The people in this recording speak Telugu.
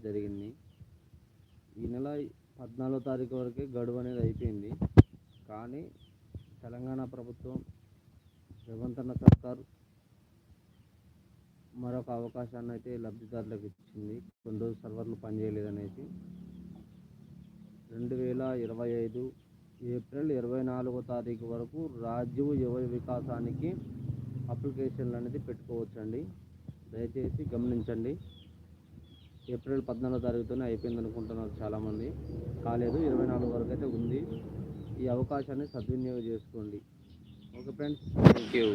జరిగింది. ఈ నెల పద్నాలుగో తారీఖు వరకే గడువు అనేది అయిపోయింది. కానీ తెలంగాణ ప్రభుత్వం రేవంత్ అన్న సర్కార్ మరొక అవకాశాన్ని అయితే లబ్ధిదారులకు ఇచ్చింది. కొన్ని రోజులు సర్వర్లు పనిచేయలేదనేసి. రెండు వేల ఇరవై ఐదు ఏప్రిల్ ఇరవై నాలుగో తారీఖు వరకు రాజీవ్ యువ వికాసానికి అప్లికేషన్లు అనేది పెట్టుకోవచ్చండి. దయచేసి గమనించండి. ఏప్రిల్ పద్నాలుగో తారీఖుతోనే అయిపోయింది అనుకుంటున్నారు చాలామంది. కాలేదు ఇరవై నాలుగు వరకు అయితే ఉంది. ఈ అవకాశాన్ని సద్వినియోగం చేసుకోండి. Okay friends. Thank you